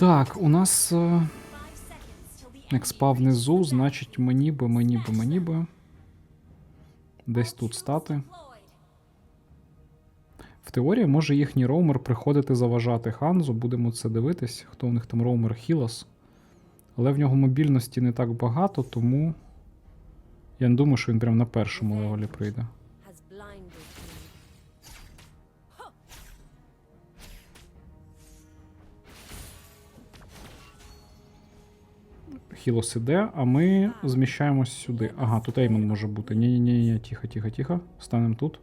Так, у нас експа внизу, значить мені би, мені би, мені би. Десь тут стати. В теорії може їхній роумер приходити заважати Ханзу. Будемо це дивитись, хто у них там роумер Хілос. Але в нього мобільності не так багато, тому я не думаю, що він прямо на першому левелі прийде. Хілос іде, а ми зміщаємось сюди. Ага, тут Еймон може бути. Ні-ні-ні, тихо, тихо, тихо. Станемо тут.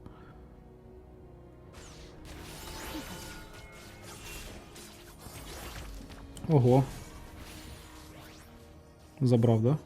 Ого. Забрав, да?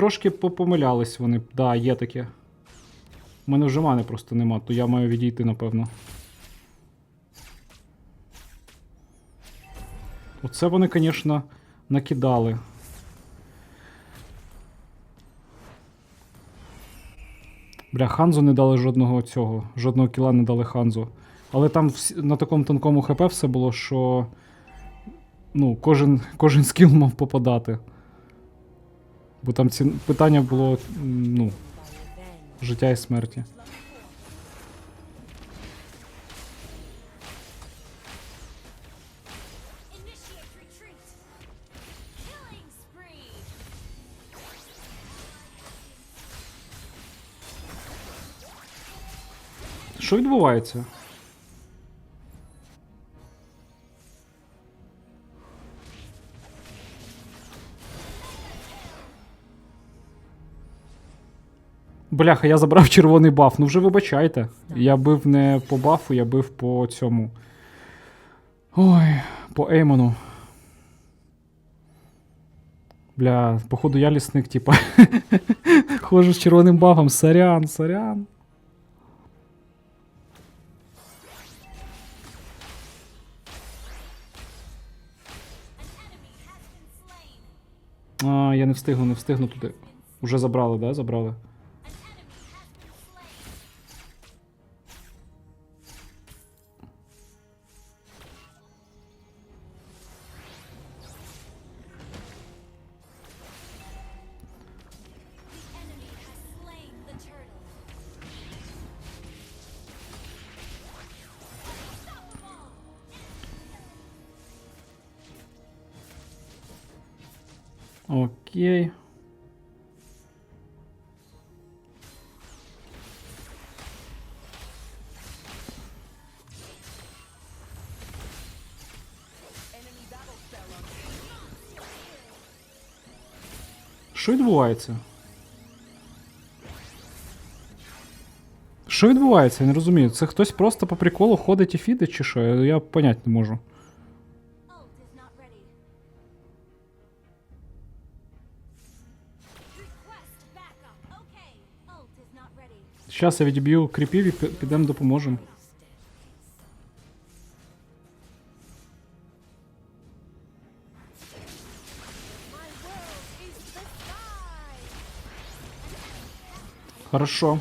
Трошки попомилялись вони. Да, є таке. У мене вже мани просто нема, то я маю відійти, напевно. Оце вони, звісно, накидали. Бля, Ханзу не дали жодного цього, жодного кіла не дали Ханзу. Але там на такому тонкому ХП все було, що. Ну, кожен, кожен скіл мав попадати. Бо там ці питання було ну, життя і смерті. Що відбувається? Бляха, я забрав червоний баф. Ну вже вибачайте. Я бив не по бафу, я бив по цьому. Ой, по Еймону. Бля, походу я лісник, типа. Хожу з червоним бафом. Сорян, сорян. А, я не встигну, не встигну туди. Уже забрали, да? Забрали. Окей. Що відбувається? Що відбувається? Я не розумію. Це хтось просто по приколу ходить і фідить, чи що? Я, я понять не можу. Зараз я відіб'ю кріпів і пі- підемо допоможемо. Хорошо.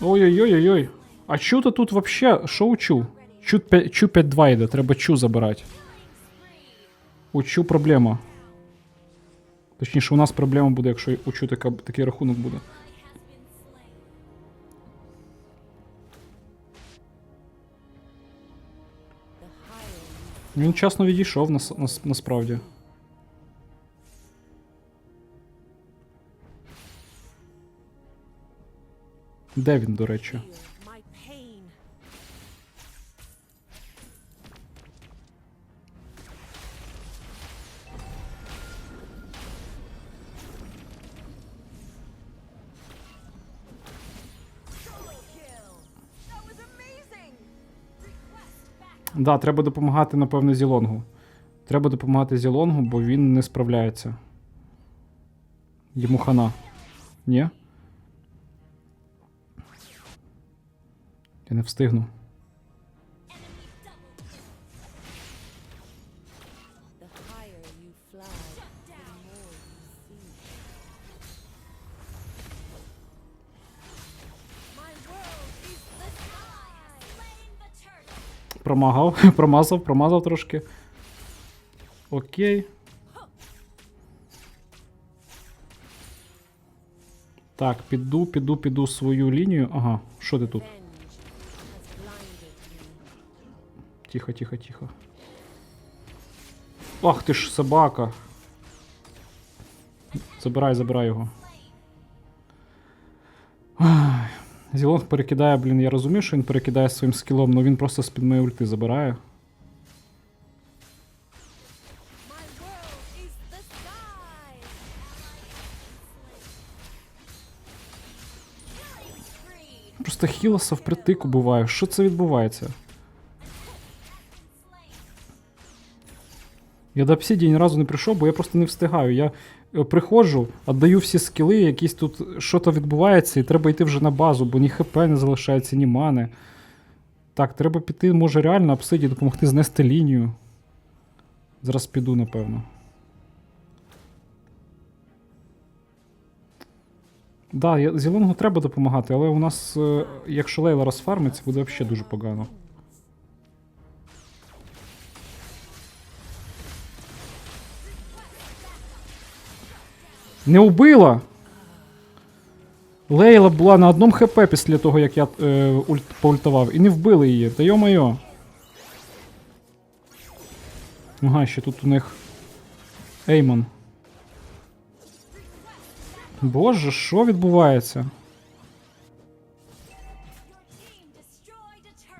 Ой-ой-ой-ой-ой. А чу то тут вообще? Що у чу? Чу 5-2 йде, треба чу забирати. У чу проблема. Точніше, у нас проблема буде, якщо у чу така, такий рахунок буде. Він часно відійшов нас, нас, насправді. Де він, до речі? Да, треба допомагати, напевно, Зілонгу. Треба допомагати Зілонгу, бо він не справляється. Йому хана. Ні? Я не встигну. Fly, Промагав, промазав, промазав трошки. Окей. Так, піду, піду, піду свою лінію. Ага, що ти тут? Тихо, тихо, тихо. Ах ти ж собака. Забирай, забирай його. Ай, Зілонг перекидає, блін, я розумію, що він перекидає своїм скілом, але він просто з-під моєї ульти забирає. Просто Хілоса впритик убиваю. Що це відбувається? Я до Обсідії ні разу не прийшов, бо я просто не встигаю. Я приходжу, віддаю всі скіли, якісь тут що-то відбувається, і треба йти вже на базу, бо ні ХП не залишається, ні мани. Так, треба піти, може реально Обсиді допомогти знести лінію. Зараз піду, напевно. Да, я, Зілонгу треба допомагати, але у нас, е, якщо Лейла розфармиться, буде взагалі дуже погано. Не вбила! Лейла була на одному хп після того, як я е, ульт, поультував, і не вбили її. Та йо-моє. Ага, ще тут у них Еймон. Боже, що відбувається?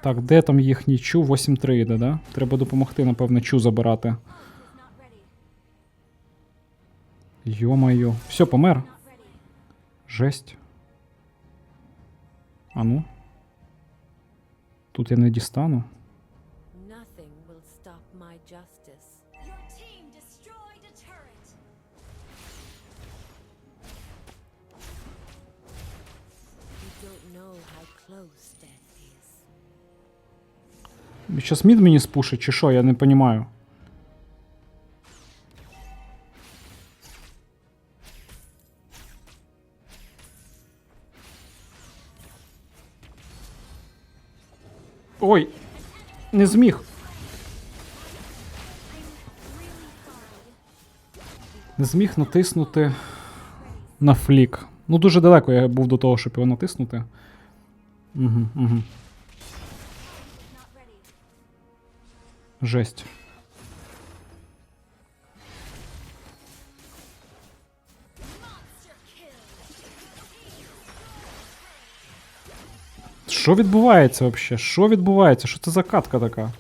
Так, де там їхній чу? 8-3 йде, да? Треба допомогти, напевно, чу забирати. Йо-моє. Все, помер. Жесть. А ну. Тут я не дістану. Щас мід мені спушить, чи що, я не розумію. Не зміг. Не зміг натиснути на флік. Ну, дуже далеко я був до того, щоб його натиснути. Угу, угу. Жесть. Що відбувається взагалі? Що відбувається? Що це за катка така?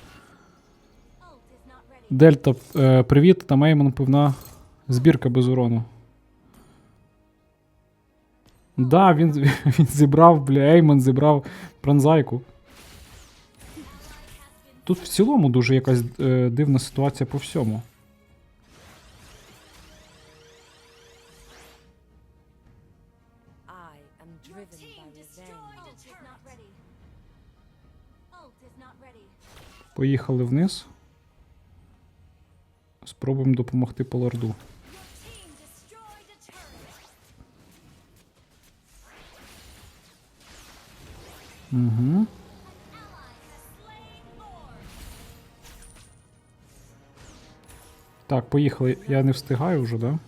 Дельта, е, привіт, там Еймон пивна збірка без урону. Да, він, він зібрав, бля, Еймон зібрав пронзайку. Тут в цілому дуже якась е, дивна ситуація по всьому. Поїхали вниз. Спробуємо допомогти по лорду. Угу. Так, поїхали. Я не встигаю вже, да?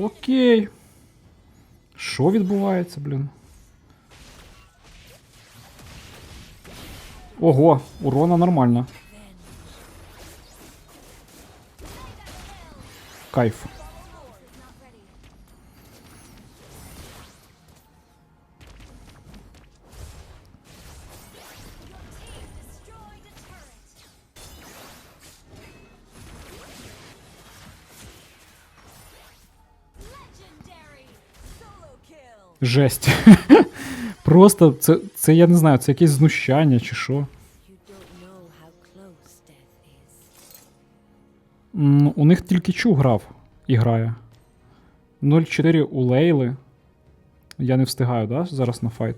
Окей. Що відбувається, блін? Ого, урона нормально. Кайф. Жесть. Просто це, це я не знаю, це якесь знущання чи що. У них тільки Чу грав і грає. 0-4 у Лейли. Я не встигаю, да, зараз на файт.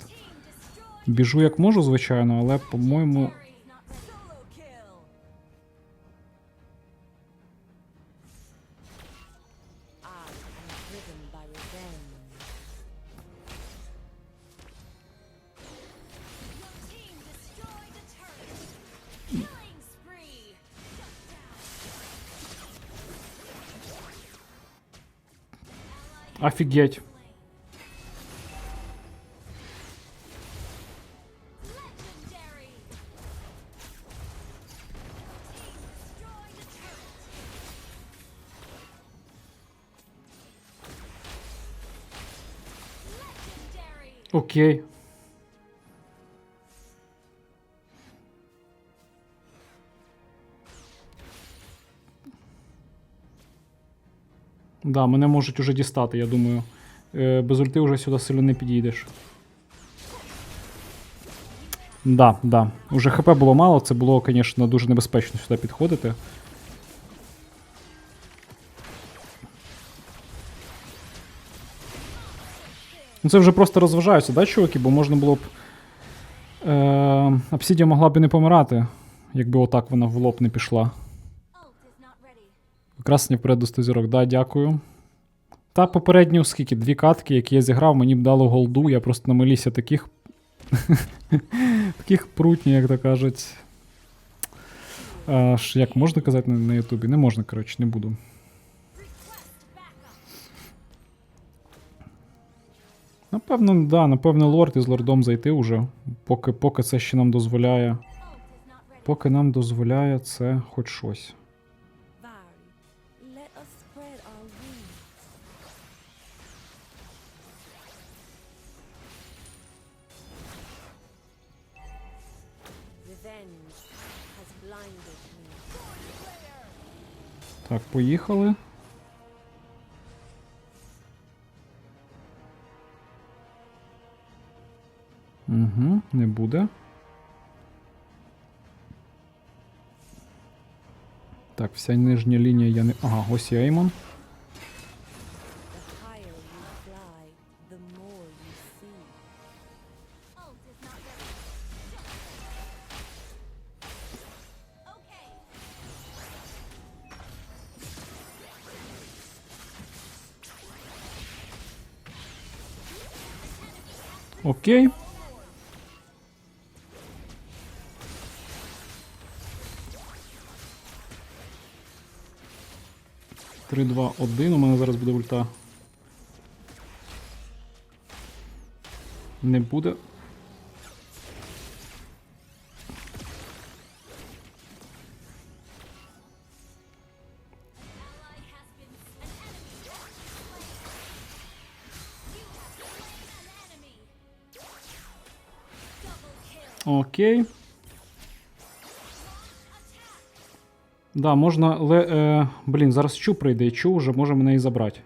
Біжу як можу, звичайно, але, по-моєму, офігеть. Окей. Да, мене можуть уже дістати, я думаю. Е, без ульти вже сюди сильно не підійдеш. Да, да. Уже ХП було мало, це було, звісно, дуже небезпечно сюди підходити. Ну це вже просто розважаються, да, чуваки? Бо можна було б. Е, Обсідія могла б і не помирати, якби отак вона в лоб не пішла. Красення вперед до 100 зірок, да, дякую. Та попередню, скільки, дві катки, які я зіграв, мені б дало голду, я просто намилівся таких. таких прутні, як то кажуть. А, ж, як можна казати на, Ютубі? Не можна, коротше, не буду. Напевно, да, напевно, лорд із лордом зайти уже, поки, поки це ще нам дозволяє. Поки нам дозволяє це хоч щось. Поїхали. Угу, не буде. Так, вся нижня лінія я не. Ага, ось і Окей. Три, два, один. У мене зараз буде ульта. Не буде. Окей. Да, можна. Ле, е, блін, зараз Чу прийде, Чу вже може мене і забрати.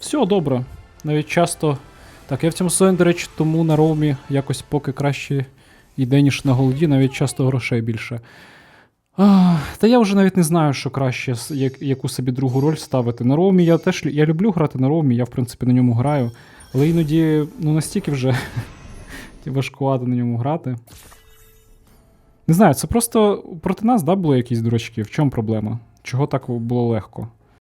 Все добре. Навіть часто. Так, я в цьому сезоні, до речі, тому на роумі якось поки краще йде, ніж на голді, навіть часто грошей більше. Та я вже навіть не знаю, що краще, як, яку собі другу роль ставити. На роумі я теж я люблю грати на роумі, я в принципі на ньому граю. Але іноді ну, настільки вже важкувато на ньому грати. Не знаю, це просто проти нас, да, були якісь дурачки. В чому проблема? Чого так було легко?